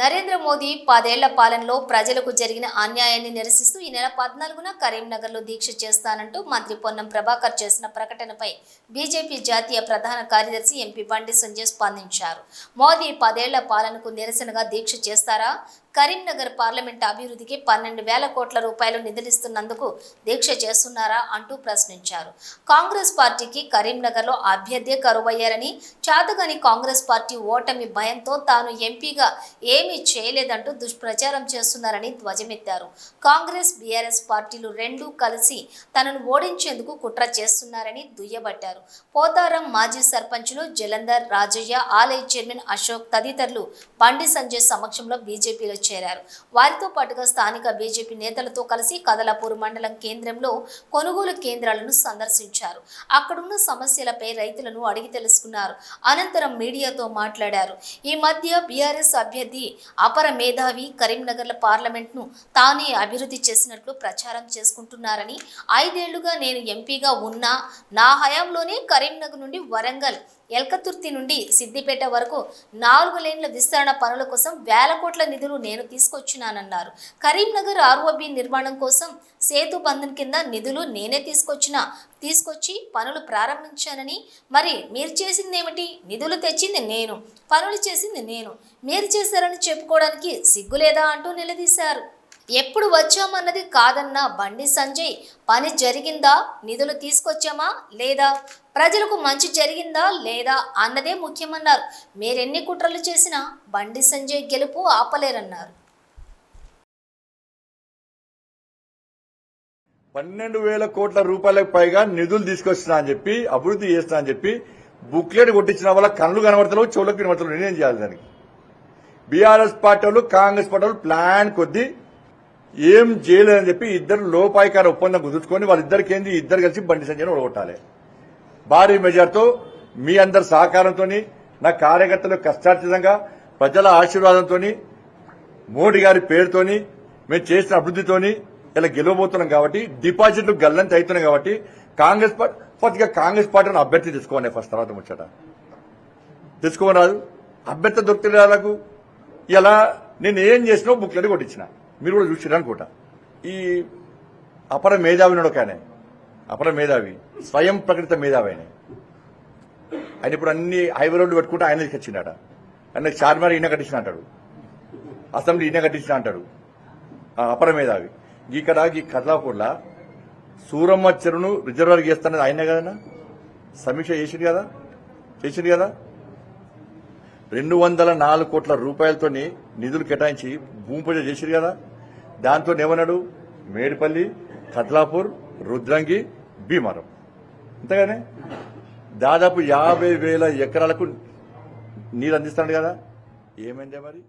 నరేంద్ర మోదీ పదేళ్ళ పాలనలో ప్రజలకు జరిగిన అన్యాయాన్ని నిరసిస్తూ ఈ నెల పద్నాలుగున కరీంనగర్లో దీక్ష చేస్తానంటూ మంత్రి పొన్నం ప్రభాకర్ చేసిన ప్రకటనపై బీజేపీ జాతీయ ప్రధాన కార్యదర్శి ఎంపీ బండి సంజయ్ స్పందించారు. మోదీ పదేళ్ళ పాలనకు నిరసనగా దీక్ష చేస్తారా? కరీంనగర్ పార్లమెంట్ అభివృద్ధికి పన్నెండు వేల కోట్ల రూపాయలు నిధులిస్తున్నందుకు దీక్ష చేస్తున్నారా అంటూ ప్రశ్నించారు. కాంగ్రెస్ పార్టీకి కరీంనగర్లో అభ్యర్థి కరువయ్యారని చాతగాని కాంగ్రెస్ పార్టీ ఓటమి భయంతో తాను ఎంపీగా ఏమీ చేయలేదంటూ దుష్ప్రచారం చేస్తున్నారని ధ్వజమెత్తారు. కాంగ్రెస్ బీఆర్ఎస్ పార్టీలు రెండూ కలిసి తనను ఓడించేందుకు కుట్ర చేస్తున్నారని దుయ్యబట్టారు. పోతారం మాజీ సర్పంచులు జలంధర్ రాజయ్య ఆలయ చైర్మన్ అశోక్ తదితరులు బండి సంజయ్ సమక్షంలో బీజేపీలో చేరారు. వారితో పాటుగా స్థానిక బీజేపీ నేతలతో కలిసి కదలాపూర్ మండలం కేంద్రంలో కొనుగోలు కేంద్రాలను సందర్శించారు. అక్కడున్న సమస్యలపై రైతులను అడిగి తెలుసుకున్నారు. అనంతరం మీడియాతో మాట్లాడారు. ఈ మధ్య బీఆర్ఎస్ అభ్యర్థి అపర మేధావి కరీంనగర్ల పార్లమెంట్ను తానే అభివృద్ధి చేసినట్లు ప్రచారం చేసుకుంటున్నారని ఐదేళ్ళుగా నేను ఎంపీగా ఉన్నా నా హయాంలోనే కరీంనగర్ నుండి వరంగల్ ఎల్కతుర్తి నుండి సిద్దిపేట వరకు నాలుగు లేన్ల విస్తరణ పనుల కోసం వేల కోట్ల నిధులు నేను తీసుకొచ్చినానన్నారు. కరీంనగర్ ఆర్ఓబి నిర్మాణం కోసం సేతు బంధన్ కింద నిధులు నేనే తీసుకొచ్చిన తీసుకొచ్చి పనులు ప్రారంభించానని. మరి మీరు చేసింది ఏమిటి నిధులు తెచ్చింది నేను పనులు చేసింది నేను. మీరు చేశారని చెప్పుకోవడానికి సిగ్గులేదా అంటూ నిలదీశారు. ఎప్పుడు వచ్చామన్నది కాదన్న బండి సంజయ్ పని జరిగిందా? నిధులు తీసుకొచ్చామా? లేదా? ప్రజలకు మంచి జరిగిందా? లేదా? అన్నదే ముఖ్యమన్నారు. మీరెన్ని కుట్రలు చేసినా బండి సంజయ్ గెలుపు ఆపలేరన్నారు. పన్నెండు వేల కోట్ల రూపాయలకు పైగా నిధులు తీసుకొచ్చినా అని చెప్పి అభివృద్ధి చేస్తున్నా అని చెప్పి బుక్లెట్ కొట్టించిన వల్ల కళ్ళు కనబడతలేవు చెవులకు కనబడతలేవు నేనేం చేయాలి దానికి? బీఆర్ఎస్ పార్టీ వాళ్ళు కాంగ్రెస్ పార్టీ వాళ్ళు ప్లాన్ కొద్దీ ఏం చేయలేదని చెప్పి ఇద్దరు లోపాయికార ఒప్పందం కుదుర్చుకొని వాళ్ళిద్దరికి ఏంది ఇద్దరు కలిసి బండి సంజయ్ని ఓడగొట్టాలి. భారీ మెజార్తో మీ అందరి సహకారంతో నా కార్యకర్తలు కష్టార్జితంగా ప్రజల ఆశీర్వాదంతో మోడీ గారి పేరుతోని మేము చేసిన అభివృద్ధితోని ఇలా గెలవబోతున్నాం కాబట్టి డిపాజిట్లు గల్లంత అవుతున్నాయి కాబట్టి కాంగ్రెస్ పార్టీ ఫస్ట్గా కాంగ్రెస్ పార్టీని అభ్యర్థి తెచ్చుకోవాలి ఫస్ట్ తర్వాత ముచ్చట. తెచ్చుకోమని రాదు అభ్యర్థి దొరుకుతుంది వాళ్ళకు ఇలా నేను ఏం చేసినా బుక్లెట్ కొట్టించినా. మీరు కూడా చూసిరా అనుకుంటా. ఈ అపర మేధావి ఉన్నాడు ఒక ఆయన. అపర మేధావి. స్వయం ప్రకటిత మేధావి ఆయన. ఆయన ఇప్పుడు అన్ని హైవే రోడ్లు పెట్టుకుంటే ఆయన తెచ్చిండట ఆయన చార్మినార్ ఈయన కట్టించిన అంటాడు. అసెంబ్లీ ఈయన కట్టించిన అంటాడు. అపర మేధావి. ఇక్కడ ఈ కథలాపూర్ల సూరమ్మ చెరువును రిజర్వర్ చేస్తున్నది ఆయనే కదన్నా? సమీక్ష చేసింది కదా? చేసింది కదా? రెండు వందల నాలుగు కోట్ల రూపాయలతోని నిధులు కేటాయించి భూమి పూజ చేసింది కదా? దాంతో ఏమన్నాడు మేడిపల్లి కట్లాపూర్ రుద్రంగి భీమవరం. అంతేగానే దాదాపు యాభై వేల ఎకరాలకు నీరు అందిస్తాడు కదా? ఏమైందే మరి?